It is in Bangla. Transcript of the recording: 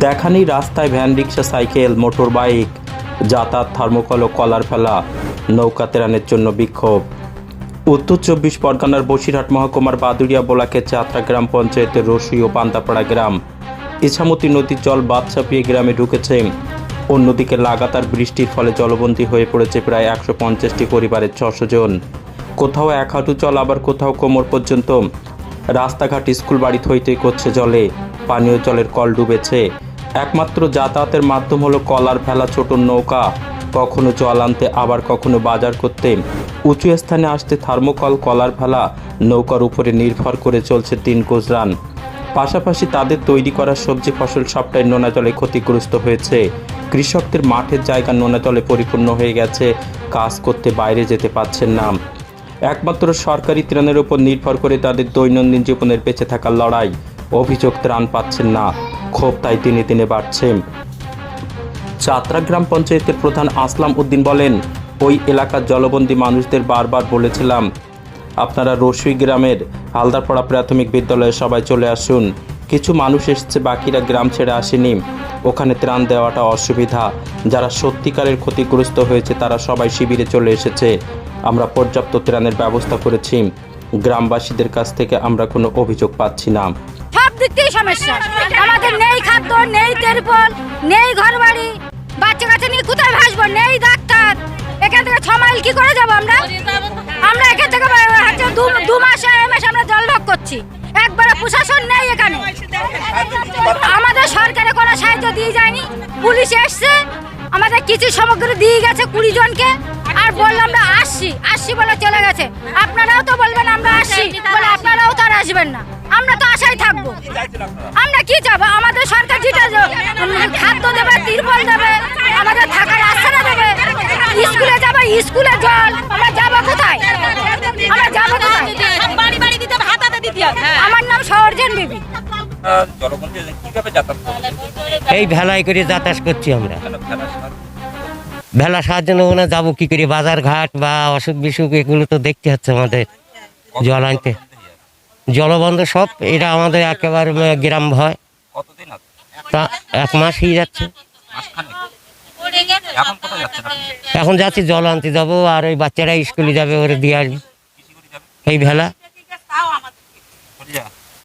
দেখানি রাস্তায় van rickshaw, cycle motor bike যাতায়াত থার্মোকল ও কলার ফেলা, নৌকা তেরানের জন্য বিক্ষোভ। উত্তর চব্বিশ পরগনার বসিরহাট মহকুমার বাদুড়িয়া বোলাকে চাত্রা গ্রাম পঞ্চায়েতের রসুই ও পান্তাপাড়া গ্রাম, ইছামতি নদীর জল বাদ চাপিয়ে গ্রামে ঢুকেছে। অন্যদিকে লাগাতার বৃষ্টির ফলে জলবন্দী হয়ে পড়েছে প্রায় একশো পঞ্চাশটি পরিবারের ছশো জন। কোথাও এক হাঁটু জল, আবার কোথাও কোমর পর্যন্ত। রাস্তাঘাট স্কুল বাড়ি থই থই করছে জলে। পানীয় জলের কল ডুবেছে। একমাত্র যাতায়াতের মাধ্যম হলো কলার ফেলা ছোট নৌকা। কখনো জল আনতে, আবার কখনো বাজার করতে। উঁচু স্থানে আসতে থার্মোকল, কলার ফেলা নৌকার উপরে নির্ভর করে চলছে দিন গুজরান পাশাপাশি তাদের তৈরি করা সবজি ফসল সবটাই নোনা জলে ক্ষতিগ্রস্ত হয়েছে। কৃষকদের মাঠের জায়গা নোনা জলে পরিপূর্ণ হয়ে গেছে। কাজ করতে বাইরে যেতে পারছেন না। একমাত্র সরকারি ত্রাণের উপর নির্ভর করে তাদের দৈনন্দিন জীবনের বেঁচে থাকার লড়াই। অভিযোগ ত্রাণ পাচ্ছেন না। ক্ষোভ তাই দিনে দিনে বাড়ছে। চাত্রা গ্রাম পঞ্চায়েতের প্রধান আসলাম উদ্দিন বলেন, ওই এলাকার জলবন্দী মানুষদের বারবার বলেছিলাম, আপনারা রসুই গ্রামের হালদারপাড়া প্রাথমিক বিদ্যালয়ে সবাই চলে আসুন। কিছু মানুষ এসছে, বাকিরা গ্রাম ছেড়ে আসেনি। ওখানে ত্রাণ দেওয়াটা অসুবিধা। যারা সত্যিকারের ক্ষতিগ্রস্ত হয়েছে, তারা সবাই শিবিরে চলে এসেছে। আমরা পর্যাপ্ত ত্রাণের ব্যবস্থা করেছি। গ্রামবাসীদের কাছ থেকে আমরা কোনো অভিযোগ পাচ্ছি না। সব দিক থেকেই সমস্যা। আমাদের নেই খাদ্য, নেই তেরপল নেই ঘর বাড়ি বাচ্চা কাচ্চা নিয়ে কোথায় ভাসবো? নেই ডাক্তার। এখান থেকে ছ মাইল কি করে যাব আমরা? আমরা এখান থেকে দু- মাসে মাসে আমরা জল করছি। একবারে প্রশাসন নেই এখানে। আমাদের সরকারে কোনো সাহায্য দিয়ে যায়নি। পুলিশ এসছে। আমাদের কিছু সামগ্রী দিয়ে গেছে কুড়ি জনকে। আর বললাম আমরা আসছি। আসছি বলে চলে গেছে। আমরা বলে আপনারাও তো আর আসবেন না। আমরা তো আশায় থাকব। আমরা কি যাব আমাদের সরকার যেটা খাদ্য দেবে তিরপল দেবে আমাদের থাকার আশ্রয় দেবে। স্কুলে যাব স্কুলে জল। আমরা যাব কোথায়? আমরা যাব কোথায়? বাড়ি বাড়ি দিতে হবে হাতাতে দিতে হবে। আমার নাম সরজন বিবি। জলবন্দী কীভাবে যাতায়াত করবে এই ভেলায় করে যাতায়াত করছি আমরা। ভেলা সাহায্য নেব না যাব কি করে? বাজার ঘাট বা অসুখ বিসুখ এগুলো তো দেখতে হচ্ছে আমাদের। জল আনতে। জলবন্ধ সব এটা আমাদের একেবারে গ্রাম ভয় তা এক মাস হয়ে যাচ্ছে। এখন যাচ্ছি জল আনতে যাব আর ওই বাচ্চারা স্কুলে যাবে ওরে দিয়ে আসবে। এই ভেলা।